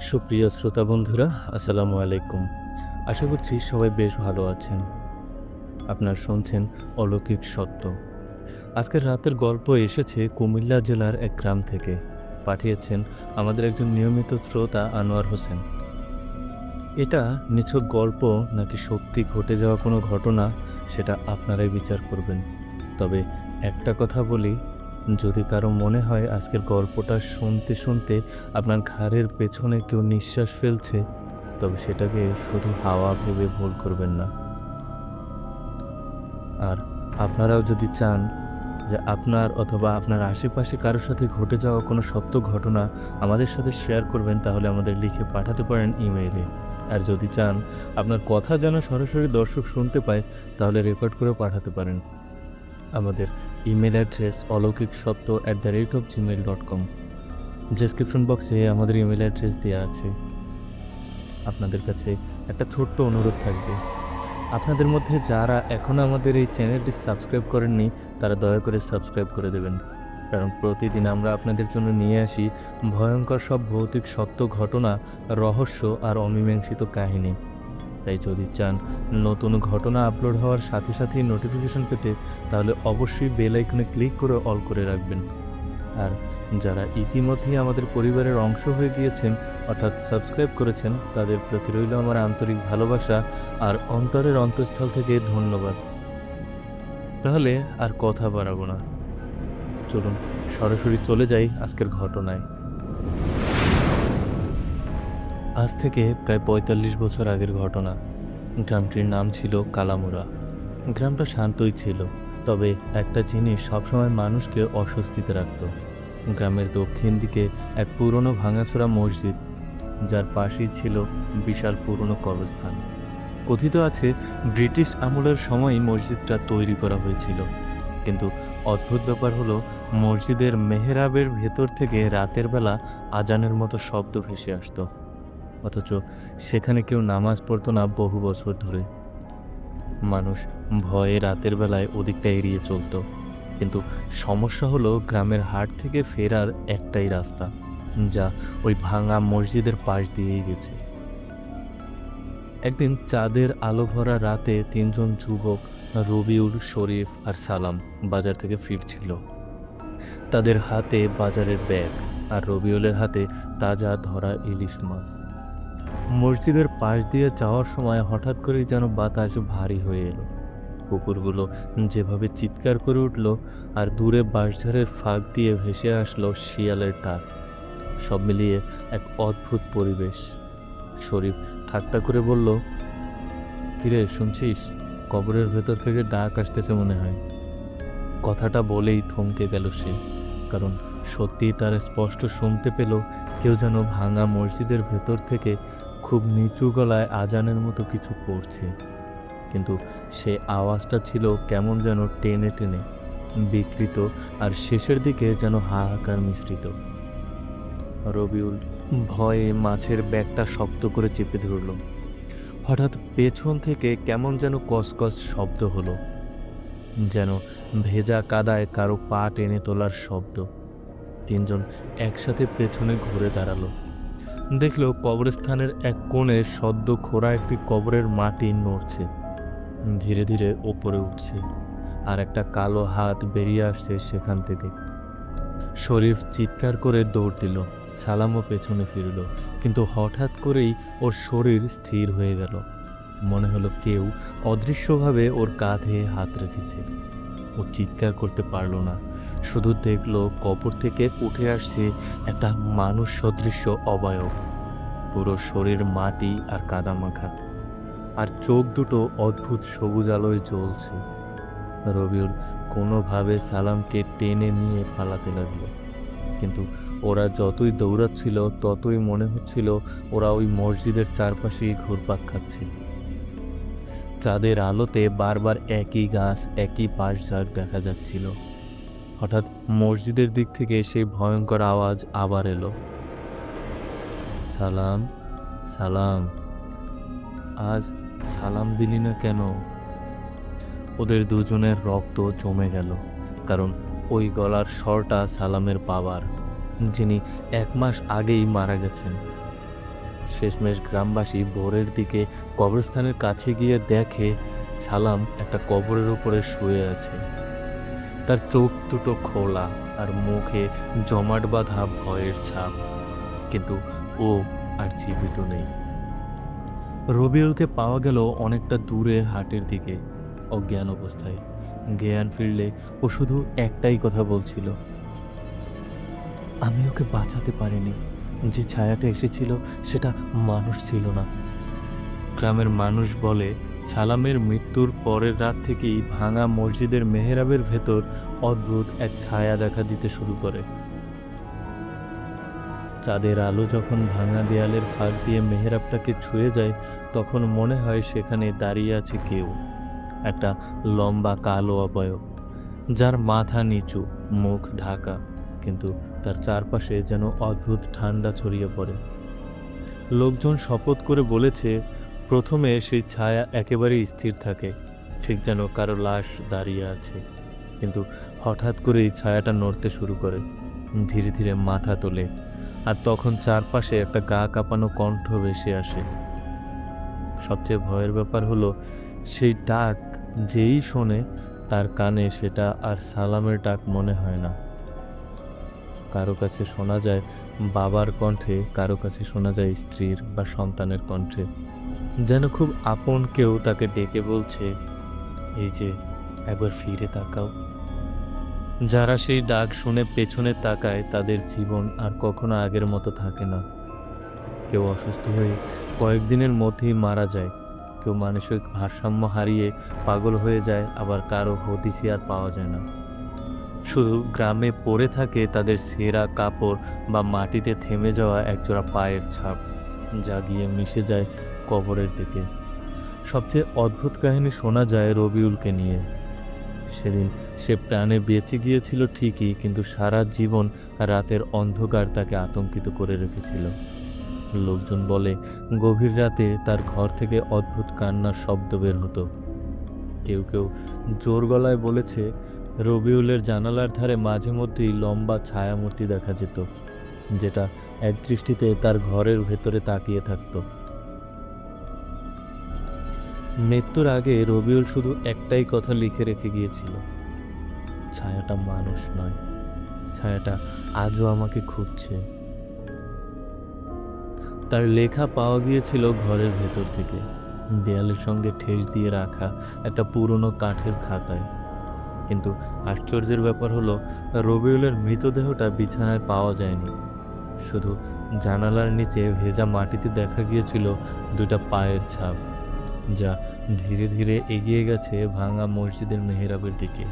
সুপ্রিয় শ্রোতা বন্ধুরা, আসসালামু আলাইকুম। আশা করছি সবাই বেশ ভালো আছেন। আপনার শুনছেন অলৌকিক সত্য। আজকের রাতের গল্প এসেছে কুমিল্লা জেলার এক গ্রাম থেকে। পাঠিয়েছেন আমাদের একজন নিয়মিত শ্রোতা আনোয়ার হোসেন। এটা নিছক গল্প নাকি সত্যি ঘটে যাওয়া কোনো ঘটনা, সেটা আপনারাই বিচার করবেন। তবে একটা কথা বলি যদি কারও মনে হয় আজকের গল্পটা শুনতে শুনতে আপনার ঘাড়ের পেছনে কেউ নিঃশ্বাস ফেলছে, তবে সেটাকে শুধু হাওয়া ভেবে ভুল করবেন না। আর আপনারাও যদি চান যে আপনার অথবা আপনার আশেপাশে কারোর সাথে ঘটে যাওয়া কোনো সত্য ঘটনা আমাদের সাথে শেয়ার করবেন, তাহলে আমাদের লিখে পাঠাতে পারেন ইমেইলে আর যদি চান আপনার কথা যেন সরাসরি দর্শক শুনতে পায়, তাহলে রেকর্ড করে পাঠাতে পারেন। আমাদের email address Aloukik Satya at the rate of Gmail dot com description বক্সে আমাদের ইমেল অ্যাড্রেস দেওয়া আছে। আপনাদের কাছে একটা ছোট্ট অনুরোধ থাকবে। আপনাদের মধ্যে যারা এখনও আমাদের এই চ্যানেলটি সাবস্ক্রাইব করেননি, তারা দয়া করে সাবস্ক্রাইব করে দেবেন। কারণ প্রতিদিন আমরা আপনাদের জন্য নিয়ে আসি ভয়ঙ্কর সব ভৌতিক সত্য ঘটনা, রহস্য আর অমীমাংসিত কাহিনী। তাই যদি চান নতুন ঘটনা আপলোড হওয়ার সাথে সাথেই নোটিফিকেশন পেতে তাহলে অবশ্যই বেল আইকনে ক্লিক করে অল করে রাখবেন। আর যারা ইতিমধ্যেই আমাদের পরিবারের অংশ হয়ে গিয়েছেন, অর্থাৎ সাবস্ক্রাইব করেছেন, তাদের প্রতি রইল আমার আন্তরিক ভালোবাসা আর অন্তরের অন্তঃস্থল থেকে ধন্যবাদ। তাহলে আর কথা বাড়াবো না। চলুন, সরাসরি চলে যাই আজকের ঘটনায়। আজ থেকে প্রায় পঁয়তাল্লিশ বছর আগের ঘটনা। গ্রামটির নাম ছিল কালামুরা। গ্রামটা শান্তই ছিল, তবে একটা জিনিস সবসময় মানুষকে অস্বস্তিতে রাখত। গ্রামের দক্ষিণ দিকে এক পুরনো ভাঙাচোরা মসজিদ, যার পাশেই ছিল বিশাল পুরনো কবরস্থান। কথিত আছে, ব্রিটিশ আমলের সময়ই মসজিদটা তৈরি করা হয়েছিল। কিন্তু অদ্ভুত ব্যাপার হলো, মসজিদের মেহরাবের ভেতর থেকে রাতের বেলা আজানের মতো শব্দ ভেসে আসতো। অথচ সেখানে কেউ নামাজ পড়তো না বহু বছর ধরে। মানুষ ভয়ে রাতের বেলায় ওদিকটা এড়িয়ে চলতো। কিন্তু সমস্যা হলো গ্রামের হাট থেকে ফেরার একটাই রাস্তা, যা ওই ভাঙা মসজিদের পাশ দিয়েই গেছে। একদিন চাঁদের আলো ভরা রাতে তিনজন যুবক, রবিউল, শরীফ আর সালাম বাজার থেকে ফিরছিল। তাদের হাতে বাজারের ব্যাগ আর রবিউলের হাতে তাজা ধরা ইলিশ মাছ। মসজিদের পাশ দিয়ে যাওয়ার সময় হঠাৎ করেই যেন বাতাস ভারী হয়ে এলো। কুকুরগুলো যেভাবে চিৎকার করে উঠল আর দূরে বাঁশঝাড়ের ফাঁক দিয়ে ভেসে আসলো শিয়ালের টাক সব মিলিয়ে এক অদ্ভুত পরিবেশ। শরীফ ঠাট্টা করে বলল, কিরে, শুনছিস? কবরের ভেতর থেকে ডাক আসতেছে মনে হয়। কথাটা বলেই থমকে গেল সে, কারণ সত্যিই তার স্পষ্ট শুনতে পেল কেউ যেন ভাঙা মসজিদের ভেতর থেকে খুব নিচু গলায় আজানের মতো কিছু পড়ছে। কিন্তু সে আওয়াজটা ছিল কেমন যেন টেনে টেনে, বিকৃত আর শেষের দিকে যেন হাহাকার মিশ্রিত। রবিউল ভয়ে মাছের ব্যাগটা শক্ত করে চেপে ধরল। হঠাৎ পেছন থেকে কেমন যেন কসকস শব্দ হলো, যেন ভেজা কাদায় কারও পা টেনে তোলার শব্দ। তিনজন একসাথে পেছনে ঘুরে দাঁড়াল। দেখল কবরস্থানের এক কোণে সদ্য খোঁড়া একটি কবরের মাটি নড়ছে। ধীরে ধীরে ওপরে উঠছে আর একটা কালো হাত বেরিয়ে আসছে সেখান থেকে। শরীফ চিৎকার করে দৌড় দিল সালামও পেছনে ফিরল, কিন্তু হঠাৎ করেই ওর শরীর স্থির হয়ে গেল। মনে হলো কেউ অদৃশ্যভাবে ওর কাঁধে হাত রেখেছে। ও চিৎকার করতে পারল না। শুধু দেখল কবর থেকে উঠে আসছে একটা মানুষ সদৃশ্য অবয়ব। পুরো শরীর মাটি আর কাদা মাখা আর চোখ দুটো অদ্ভুত সবুজ আলোয় জ্বলছে। রবিউল কোনোভাবে সালামকে টেনে নিয়ে পালাতে লাগল। কিন্তু ওরা যতই দৌড়াচ্ছিল, ততই মনে হচ্ছিল ওরা ওই মসজিদের চারপাশেই ঘুরপাক খাচ্ছে। চাঁদের আলোতে বারবার একই গাছ, একই পাশঝাড় দেখা যাচ্ছিল। হঠাৎ মসজিদের দিক থেকে সেই ভয়ঙ্কর আওয়াজ আবার এলো। সালাম সালাম। আজ সালাম দিলি না কেন? ওদের দুজনের রক্ত জমে গেল, কারণ ওই গলার স্বরটা সালামের বাবার, যিনি এক মাস আগেই মারা গেছেন। শেষমেশ গ্রামবাসী ভোরের দিকে কবরস্থানের কাছে গিয়ে দেখে সালাম একটা কবরের উপরে শুয়ে আছে। তার চোখ দুটো খোলা আর মুখে জমাট বাঁধা ভয়ের ছাপ। কিন্তু ও আর জীবিত নেই। রবিউলকে পাওয়া গেল অনেকটা দূরে হাটের দিকে, অজ্ঞান অবস্থায়। জ্ঞান ফিরলে ও শুধু একটাই কথা বলছিল, আমি ওকে বাঁচাতে পারিনি। যে ছায়াটা এসেছিল সেটা মানুষ ছিল না। গ্রামের মানুষ বলে, সালামের মৃত্যুর পরের রাত থেকেই ভাঙা মসজিদের মেহরাবের ভেতর অদ্ভুত এক ছায়া দেখা দিতে শুরু করে। চাঁদের আলো যখন ভাঙা দেয়ালের ফাঁক দিয়ে মেহরাবটাকে ছুঁয়ে যায়, তখন মনে হয় সেখানে দাঁড়িয়ে আছে কেউ। একটা লম্বা কালো অবয়ব, যার মাথা নিচু, মুখ ঢাকা, কিন্তু তার চারপাশে যেন অদ্ভুত ঠান্ডা ছড়িয়ে পড়ে। লোকজন শপথ করে বলেছে, প্রথমে সেই ছায়া একেবারেই স্থির থাকে, ঠিক যেন কারও লাশ দাঁড়িয়ে আছে। কিন্তু হঠাৎ করে এই ছায়াটা নড়তে শুরু করে, ধীরে ধীরে মাথা তোলে, আর তখন চারপাশে একটা গা কাঁপানো কণ্ঠ ভেসে আসে। সবচেয়ে ভয়ের ব্যাপার হলো, সেই ডাক যেই শোনে, তার কানে সেটা আর সালামের ডাক মনে হয় না। কারও কাছে শোনা যায় বাবার কণ্ঠে, কারও কাছে শোনা যায় স্ত্রীর বা সন্তানের কণ্ঠে। যেন খুব আপন কেউ তাকে ডেকে বলছে, এই যে, একবার ফিরে তাকাও। যারা সেই ডাক শুনে পেছনে তাকায়, তাদের জীবন আর কখনো আগের মতো থাকে না। কেউ অসুস্থ হয়ে কয়েকদিনের মধ্যেই মারা যায়। কেউ মানসিক ভারসাম্য হারিয়ে পাগল হয়ে যায়, আবার কারও হদিসি আর পাওয়া যায় না। শুধু গ্রামে পড়ে থাকে তাদের সেরা কাপড় বা মাটিতে থেমে যাওয়া একজোড়া পায়ের ছাপ, যা গিয়ে মিশে যায় কবরের দিকে। সবচেয়ে অদ্ভুত কাহিনী শোনা যায় রবিউলকে নিয়ে। সেদিন সে প্রাণে বেঁচে গিয়েছিল ঠিকই, কিন্তু সারা জীবন রাতের অন্ধকার তাকে আতঙ্কিত করে রেখেছিল। লোকজন বলে, গভীর রাতে তার ঘর থেকে অদ্ভুত কান্নার শব্দ বের হতো। কেউ কেউ জোর গলায় বলেছে রবিউলের জানালার ধারে মাঝে মধ্যেই লম্বা ছায়ামূর্তি দেখা যেত, যেটা এক দৃষ্টিতে তার ঘরের ভেতরে তাকিয়ে থাকতো। মৃত্যুর আগে রবিউল শুধু একটাই কথা লিখে রেখে গিয়েছিল, ছায়াটা মানুষ নয়, ছায়াটা আজও আমাকে খুঁজছে। তার লেখা পাওয়া গিয়েছিল ঘরের ভেতর থেকে, দেয়ালের সঙ্গে ঠেস দিয়ে রাখা একটা পুরনো কাঠের খাতায়। কিন্তু আশ্চর্যের ব্যাপার হলো, রবিউলের মৃতদেহটা বিছানায় পাওয়া যায়নি। শুধু জানালার নিচে ভেজা মাটিতে দেখা গিয়েছিল দুটা পায়ের ছাপ, যা ধীরে ধীরে এগিয়ে গেছে ভাঙা মসজিদের মেহরাবের দিকে।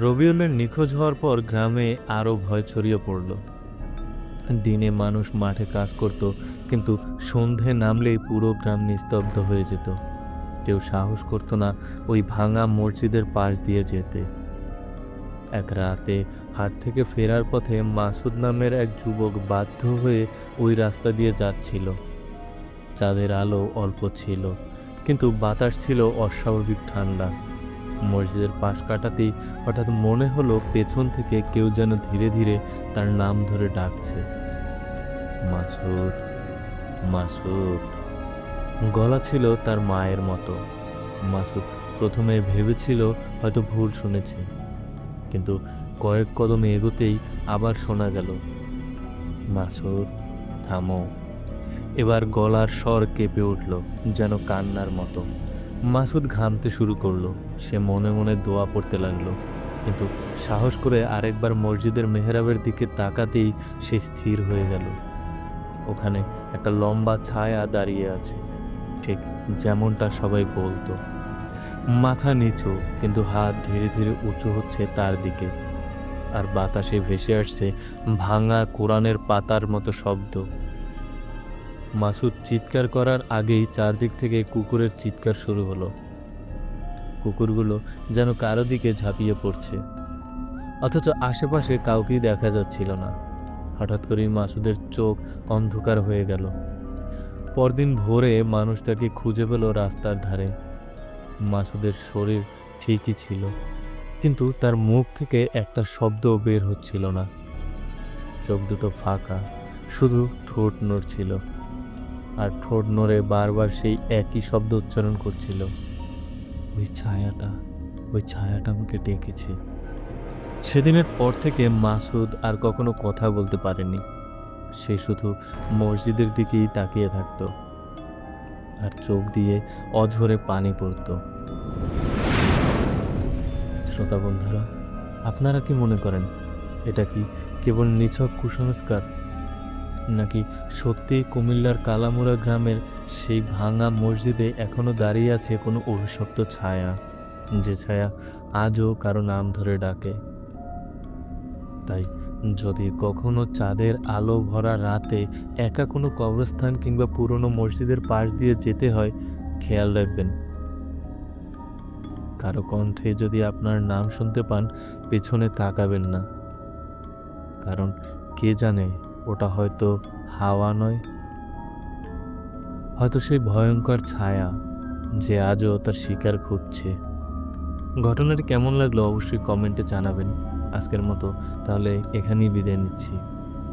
রবিউলের নিখোঁজ হওয়ার পর গ্রামে আরও ভয় ছড়িয়ে পড়ল। দিনে মানুষ মাঠে কাজ করত, কিন্তু সন্ধে নামলেই পুরো গ্রাম নিস্তব্ধ হয়ে যেত। কেউ সাহস করতো না ওই ভাঙা মসজিদের পাশ দিয়ে যেতে। এক রাতে হাট থেকে ফেরার পথে মাসুদ নামের এক যুবক বাধ্য হয়ে ওই রাস্তা দিয়ে যাচ্ছিল। চাঁদের আলো অল্প ছিল, কিন্তু বাতাস ছিল অস্বাভাবিক ঠান্ডা। মসজিদের পাশ কাটাতেই হঠাৎ মনে হলো পেছন থেকে কেউ যেন ধীরে ধীরে তার নাম ধরে ডাকছে। মাসুদ মাসুদ। গলা ছিল তার মায়ের মতো। মাসুদ প্রথমে ভেবেছিল হয়তো ভুল শুনেছে, কিন্তু কয়েক কদম এগোতেই আবার শোনা গেল, মাসুদ, থামো। এবার গলার স্বর কেঁপে উঠল, যেন কান্নার মতো। মাসুদ ঘামতে শুরু করল, সে মনে মনে দোয়া পড়তে লাগল, কিন্তু সাহস করে আরেকবার মসজিদের মেহরাবের দিকে তাকাতেই সে স্থির হয়ে গেল। ওখানে একটা লম্বা ছায়া দাঁড়িয়ে আছে। ঠিক যেমনটা সবাই বলতো। মাথা নিচু, কিন্তু হাত ধীরে ধীরে উঁচু হচ্ছে তার দিকে। আর বাতাসে ভেসে আসছে ভাঙা কোরআনের পাতার মতো শব্দ। মাসুদ চিৎকার করার আগেই চারদিক থেকে কুকুরের চিৎকার শুরু হলো। কুকুরগুলো যেন কারও দিকে ঝাঁপিয়ে পড়ছে। অথচ আশেপাশে কাউকেই দেখা যাচ্ছিল না। হঠাৎ করেই মাসুদের চোখ অন্ধকার হয়ে গেল। পরদিন ভোরে মানুষ তাকে খুঁজে পেল রাস্তার ধারে। মাসুদের শরীর ঠিকই ছিল, কিন্তু তার মুখ থেকে একটা শব্দও বের হচ্ছিল না। চোখ দুটো ফাঁকা, শুধু ঠোঁট নড়ছিল আর ঠোঁট নড়ে বারবার সেই একই শব্দ উচ্চারণ করছিল। ওই ছায়াটা ওই ছায়াটা আমাকে ডেকেছে। সেদিনের পর থেকে মাসুদ আর কখনো কথা বলতে পারেনি। সে শুধু মসজিদের দিকেই তাকিয়ে থাকতো আর চোখ দিয়ে অঝরে পানি পড়তো। শ্রোতা বন্ধুরা, আপনারা কি মনে করেন, এটা কি কেবল নিছক কুসংস্কার, নাকি সত্যি কুমিল্লার কালামুরা গ্রামের সেই ভাঙা মসজিদে এখনও দাঁড়িয়ে আছে কোনো অভিশপ্ত ছায়া, যে ছায়া আজও কারও নাম ধরে ডাকে? তাই যদি কখনো চাঁদের আলো ভরা রাতে একা কোনো কবরস্থান কিংবা পুরনো মসজিদের পাশ দিয়ে যেতে হয়, খেয়াল রাখবেন। কারও কণ্ঠে যদি আপনার নাম শুনতে পান, পেছনে তাকাবেন না। কারণ কে জানে, ওটা হয়তো হাওয়া নয়। হয়তো সেই ভয়ঙ্কর ছায়া যে আজও তার শিকার খুঁজছে ঘটনাটি কেমন লাগল অবশ্যই কমেন্টে জানাবেন। আজকের মতো। তাহলে এখানেই বিদায় নিচ্ছি।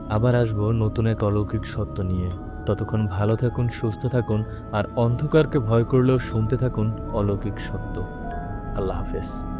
আবার আসব নতুন এক অলৌকিক সত্য নিয়ে। ততক্ষণ ভালো থাকুন, সুস্থ থাকুন, আর অন্ধকারকে ভয় করলেও শুনতে থাকুন অলৌকিক সত্য। আল্লাহ হাফেজ।